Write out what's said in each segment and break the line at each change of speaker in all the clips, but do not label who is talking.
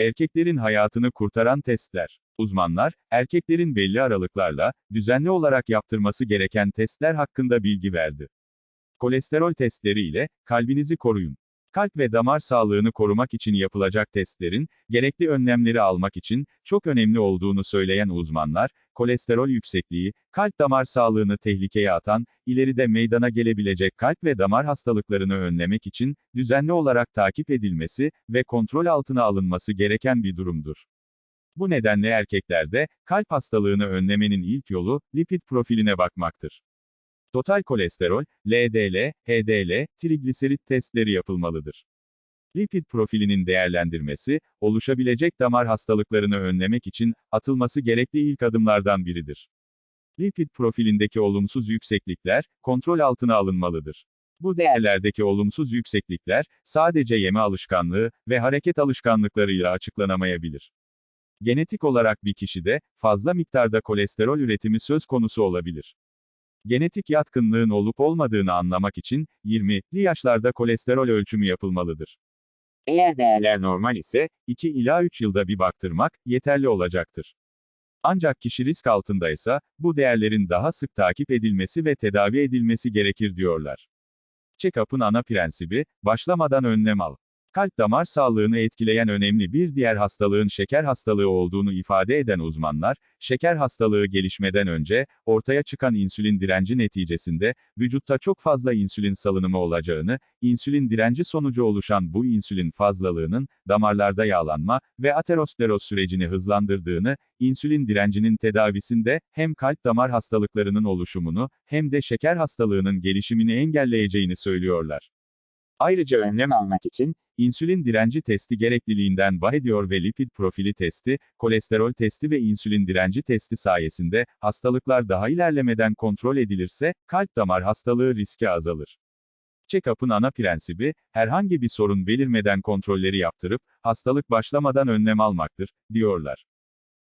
Erkeklerin hayatını kurtaran testler. Uzmanlar, erkeklerin belli aralıklarla, düzenli olarak yaptırması gereken testler hakkında bilgi verdi. Kolesterol testleri ile, kalbinizi koruyun. Kalp ve damar sağlığını korumak için yapılacak testlerin, gerekli önlemleri almak için, çok önemli olduğunu söyleyen uzmanlar, kolesterol yüksekliği, kalp damar sağlığını tehlikeye atan, ileride meydana gelebilecek kalp ve damar hastalıklarını önlemek için, düzenli olarak takip edilmesi ve kontrol altına alınması gereken bir durumdur. Bu nedenle erkeklerde, kalp hastalığını önlemenin ilk yolu, lipid profiline bakmaktır. Total kolesterol, LDL, HDL, trigliserit testleri yapılmalıdır. Lipid profilinin değerlendirmesi, oluşabilecek damar hastalıklarını önlemek için, atılması gerekli ilk adımlardan biridir. Lipid profilindeki olumsuz yükseklikler, kontrol altına alınmalıdır. Bu değerlerdeki olumsuz yükseklikler, sadece yeme alışkanlığı ve hareket alışkanlıklarıyla açıklanamayabilir. Genetik olarak bir kişide, fazla miktarda kolesterol üretimi söz konusu olabilir. Genetik yatkınlığın olup olmadığını anlamak için, 20'li yaşlarda kolesterol ölçümü yapılmalıdır. Eğer değerler normal ise, 2 ila 3 yılda bir baktırmak, yeterli olacaktır. Ancak kişi risk altındaysa, bu değerlerin daha sık takip edilmesi ve tedavi edilmesi gerekir diyorlar. Check-up'ın ana prensibi, başlamadan önlem al. Kalp damar sağlığını etkileyen önemli bir diğer hastalığın şeker hastalığı olduğunu ifade eden uzmanlar, şeker hastalığı gelişmeden önce, ortaya çıkan insülin direnci neticesinde, vücutta çok fazla insülin salınımı olacağını, insülin direnci sonucu oluşan bu insülin fazlalığının, damarlarda yağlanma ve ateroskleroz sürecini hızlandırdığını, insülin direncinin tedavisinde, hem kalp damar hastalıklarının oluşumunu, hem de şeker hastalığının gelişimini engelleyeceğini söylüyorlar. Ayrıca önlem almak için, insülin direnci testi gerekliliğinden bahsediyor ve lipid profili testi, kolesterol testi ve insülin direnci testi sayesinde, hastalıklar daha ilerlemeden kontrol edilirse, kalp damar hastalığı riski azalır. Check-up'ın ana prensibi, herhangi bir sorun belirmeden kontrolleri yaptırıp, hastalık başlamadan önlem almaktır, diyorlar.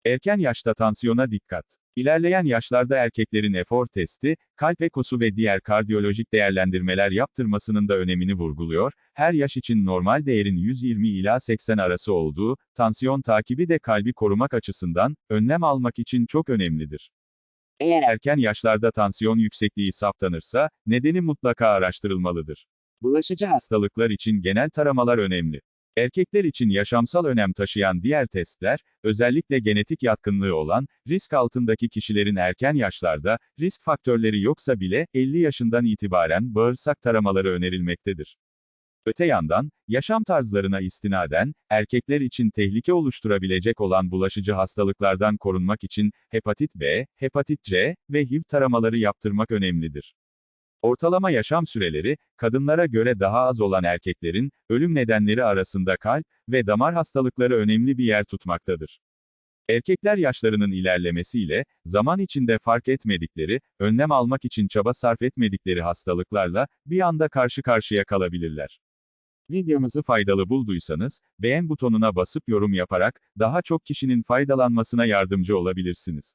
Erken yaşta tansiyona dikkat. İlerleyen yaşlarda erkeklerin efor testi, kalp ekosu ve diğer kardiyolojik değerlendirmeler yaptırmasının da önemini vurguluyor, her yaş için normal değerin 120 ila 80 arası olduğu, tansiyon takibi de kalbi korumak açısından, önlem almak için çok önemlidir. Eğer erken yaşlarda tansiyon yüksekliği saptanırsa, nedeni mutlaka araştırılmalıdır. Bulaşıcı hastalıklar için genel taramalar önemli. Erkekler için yaşamsal önem taşıyan diğer testler, özellikle genetik yatkınlığı olan, risk altındaki kişilerin erken yaşlarda, risk faktörleri yoksa bile, 50 yaşından itibaren bağırsak taramaları önerilmektedir. Öte yandan, yaşam tarzlarına istinaden, erkekler için tehlike oluşturabilecek olan bulaşıcı hastalıklardan korunmak için, hepatit B, hepatit C ve HIV taramaları yaptırmak önemlidir. Ortalama yaşam süreleri, kadınlara göre daha az olan erkeklerin, ölüm nedenleri arasında kalp ve damar hastalıkları önemli bir yer tutmaktadır. Erkekler yaşlarının ilerlemesiyle, zaman içinde fark etmedikleri, önlem almak için çaba sarf etmedikleri hastalıklarla, bir anda karşı karşıya kalabilirler. Videomuzu faydalı bulduysanız, beğen butonuna basıp yorum yaparak, daha çok kişinin faydalanmasına yardımcı olabilirsiniz.